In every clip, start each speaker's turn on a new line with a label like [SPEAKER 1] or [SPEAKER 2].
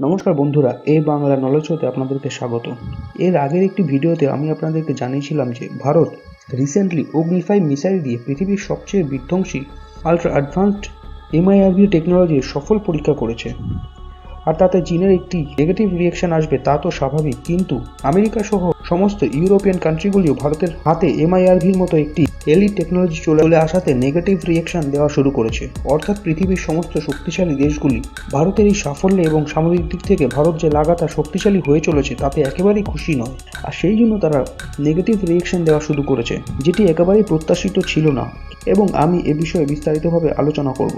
[SPEAKER 1] নমস্কার বন্ধুরা এই বাংলা নলেজ হতে আপনাদেরকে স্বাগত। এর আগের একটি ভিডিওতে আমি আপনাদেরকে জানিয়েছিলাম যে ভারত রিসেন্টলি অগ্নিফাই মিসাইল দিয়ে পৃথিবীর সবচেয়ে বিধ্বংসী আলট্রা অ্যাডভান্সড এমআইআরভি টেকনোলজির সফল পরীক্ষা করেছে। আর তাতে চীনের একটি নেগেটিভ রিয়েকশন আসবে, তা তো স্বাভাবিক। কিন্তু আমেরিকা সহ সমস্ত ইউরোপিয়ান কান্ট্রিগুলিও ভারতের হাতে এমআইআরভির মতো একটি এলি টেকনোলজি চলে আসাতে নেগেটিভ রিয়েকশন দেওয়া শুরু করেছে। অর্থাৎ পৃথিবীর সমস্ত শক্তিশালী দেশগুলি ভারতের এই সাফল্যে এবং সামরিক দিক থেকে ভারত যে লাগাতার শক্তিশালী হয়ে চলেছে, তাতে একেবারেই খুশি নয়। আর সেই জন্য তারা নেগেটিভ রিয়েকশন দেওয়া শুরু করেছে, যেটি একেবারেই প্রত্যাশিত ছিল না। এবং আমি এ বিষয়ে বিস্তারিতভাবে আলোচনা করব।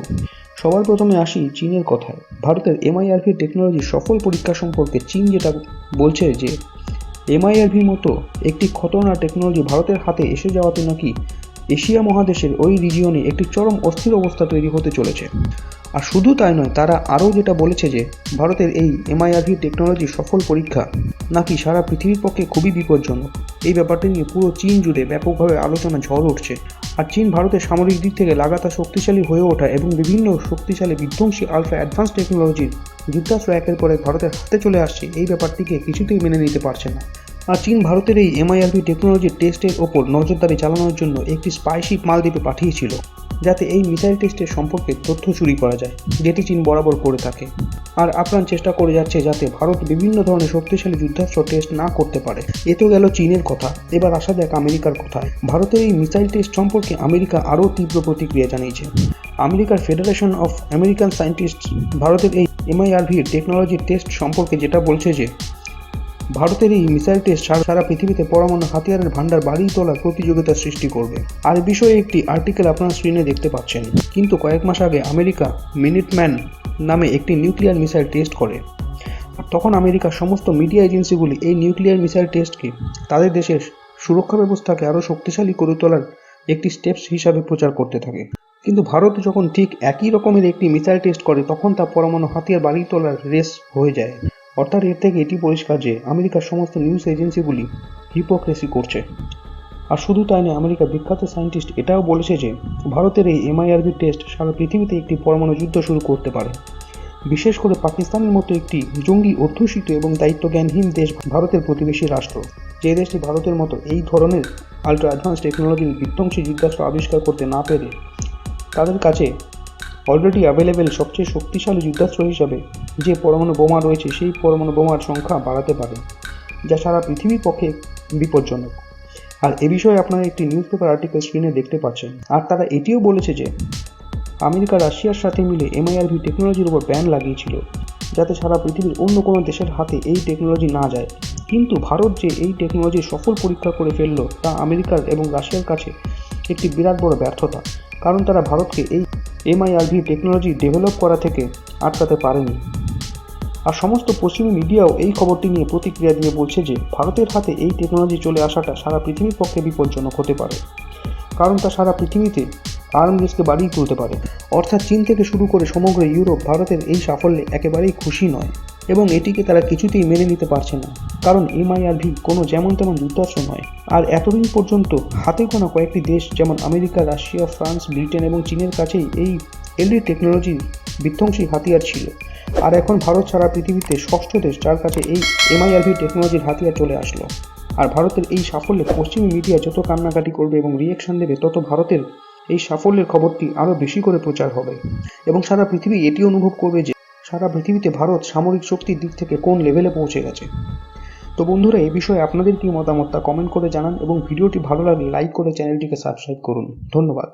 [SPEAKER 1] সবার প্রথমে আসি চীনের কথায়। ভারতের এমআইআরভি টেকনোলজির সফল পরীক্ষা সম্পর্কে চীন যেটা বলছে যে এমআইআরভির মতো একটি খতরনাক টেকনোলজি ভারতের হাতে এসে যাওয়াতে নাকি এশিয়া মহাদেশের ওই রিজিয়নে একটি চরম অস্থির অবস্থা তৈরি হতে চলেছে। আর শুধু তাই নয়, তারা আরও যেটা বলেছে যে, ভারতের এই এমআইআরভি টেকনোলজির সফল পরীক্ষা নাকি সারা পৃথিবীর পক্ষে খুবই বিপজ্জনক। এই ব্যাপারটি নিয়ে পুরো চীন জুড়ে ব্যাপকভাবে আলোচনা ঝড় উঠছে। আর চীন ভারতের সামরিক দিক থেকে লাগাতার শক্তিশালী হয়ে ওঠা এবং বিভিন্ন শক্তিশালী বিধ্বংসী আলফা অ্যাডভান্স টেকনোলজির যুদ্ধাস্ত্র একের পরে ভারতের হাতে চলে আসছে, এই ব্যাপারটিকে কিছুতেই মেনে নিতে পারছে না। আর চীন ভারতের এই এমআইআরভি টেকনোলজির টেস্টের ওপর নজরদারি চালানোর জন্য একটি স্পাইশিপ মালদ্বীপে পাঠিয়েছিল, যাতে এই মিসাইল টেস্টের সম্পর্কে তথ্য চুরি করা যায়, যেটি চীন বরাবর করে থাকে। আর আপ্রাণ চেষ্টা করে যাচ্ছে যাতে ভারত বিভিন্ন ধরনের শক্তিশালী যুদ্ধাস্ত্র টেস্ট না করতে পারে। এ তো গেল চীনের কথা। এবার আসা যাক আমেরিকার কথায়। ভারতের এই মিসাইল টেস্ট সম্পর্কে আমেরিকা আরও তীব্র প্রতিক্রিয়া জানিয়েছে। আমেরিকার ফেডারেশন অফ আমেরিকান সায়েন্টিস্ট ভারতের এই এমআইআরভি টেকনোলজি টেস্ট সম্পর্কে যেটা বলছে যে ভারতের এই মিসাইল টেস্ট সারা পৃথিবীতে পরমাণু হাতিয়ারের ভান্ডার বাড়িয়ে তোলার প্রতিযোগিতা সৃষ্টি করবে। আর বিষয়ে একটি আর্টিকেল আপনার স্ক্রিনে দেখতে পাচ্ছেন। কিন্তু কয়েক মাস আগে আমেরিকা মিনিটম্যান নামে একটি নিউক্লিয়ার মিসাইল টেস্ট করে। তখন আমেরিকার সমস্ত মিডিয়া এজেন্সিগুলি এই নিউক্লিয়ার মিসাইল টেস্টকে তাদের দেশের সুরক্ষা ব্যবস্থাকে আরও শক্তিশালী করে তোলার একটি স্টেপস হিসাবে প্রচার করতে থাকে। কিন্তু ভারত যখন ঠিক একই রকমের একটি মিসাইল টেস্ট করে, তখন তা পরমাণু হাতিয়ার বাড়িয়ে তোলার রেস হয়ে যায়। অর্থাৎ এর থেকে এটি পরিষ্কার যে আমেরিকার সমস্ত নিউজ এজেন্সিগুলি হিপোক্রেসি করছে। আর শুধু তাই নয়, আমেরিকার বিখ্যাত সায়েন্টিস্ট এটাও বলেছে যে ভারতের এই এমআইআরবি টেস্ট সারা পৃথিবীতে একটি পরমাণু যুদ্ধ শুরু করতে পারে। বিশেষ করে পাকিস্তানের মতো একটি জঙ্গি অধ্যুষিত এবং দায়িত্বজ্ঞানহীন দেশ ভারতের প্রতিবেশী রাষ্ট্র। যে দেশটি ভারতের মতো এই ধরনের আল্ট্রা অ্যাডভান্স টেকনোলজির বিধ্বংসী যুদ্ধাস্ত্র আবিষ্কার করতে না পেরে তাদের কাছে অলরেডি অ্যাভেলেবেল সবচেয়ে শক্তিশালী যুদ্ধাস্ত্র হিসাবে যে পরমাণু বোমা রয়েছে, সেই পরমাণু বোমার সংখ্যা বাড়াতে পারে, যা সারা পৃথিবীর পক্ষে বিপজ্জনক। আর এ বিষয়ে আপনারা একটি নিউজ পেপার আর্টিকেল স্ক্রিনে দেখতে পাচ্ছেন। আর তারা এটিও বলেছে যে, আমেরিকা, রাশিয়ার সাথে মিলে এমআইআরভি টেকনোলজির উপর ব্যান লাগিয়েছিল, যাতে সারা পৃথিবীর অন্য কোনো দেশের হাতে এই টেকনোলজি না যায়। কিন্তু ভারত যে এই টেকনোলজির সফল পরীক্ষা করে ফেলল, তা আমেরিকার এবং রাশিয়ার কাছে একটি বিরাট বড় ব্যর্থতা। কারণ তারা ভারতকে এই এমআইআরভি টেকনোলজি ডেভেলপ করা থেকে আটকাতে পারেনি। আর সমস্ত পশ্চিমী মিডিয়াও এই খবরটি নিয়ে প্রতিক্রিয়া দিয়ে বলছে যে, ভারতের হাতে এই টেকনোলজি চলে আসাটা সারা পৃথিবীর পক্ষে বিপজ্জনক হতে পারে। কারণ তা সারা পৃথিবীতে আর্ম রেসকে বাড়িয়ে তুলতে পারে। অর্থাৎ চীন থেকে শুরু করে সমগ্র ইউরোপ ভারতের এই সাফল্যে একেবারেই খুশি নয়। এবং এটিকে তারা কিছুতেই মেনে নিতে পারছে না। কারণ এমআইআরভি কোনো যেমন তেমন যুদ্ধাস্ত্র নয়। আর এতদিন পর্যন্ত হাতে গোনা কয়েকটি দেশ, যেমন আমেরিকা, রাশিয়া, ফ্রান্স, ব্রিটেন এবং চীনের কাছেই এই এলডি টেকনোলজি বিধ্বংসী হাতিয়ার ছিল। আর এখন ভারত ছাড়া পৃথিবীতে ষষ্ঠ দেশ, যার কাছে এই এমআইআরভি টেকনোলজির হাতিয়ার চলে আসলো। আর ভারতের এই সাফল্যে পশ্চিমী মিডিয়া যত কান্নাকাটি করবে এবং রিয়েকশন দেবে, তত ভারতের এই সাফল্যের খবরটি আরও বেশি করে প্রচার হবে। এবং সারা পৃথিবী এটি অনুভব করবে যে সারা পৃথিবীতে ভারত সামরিক শক্তির দিক থেকে কোন লেভেলে পৌঁছে গেছে? তো বন্ধুরা, এই বিষয়ে আপনাদের কি মতামত তা কমেন্ট করে জানান এবং ভিডিওটি ভালো লাগলে লাইক করে চ্যানেলটিকে সাবস্ক্রাইব করুন। ধন্যবাদ।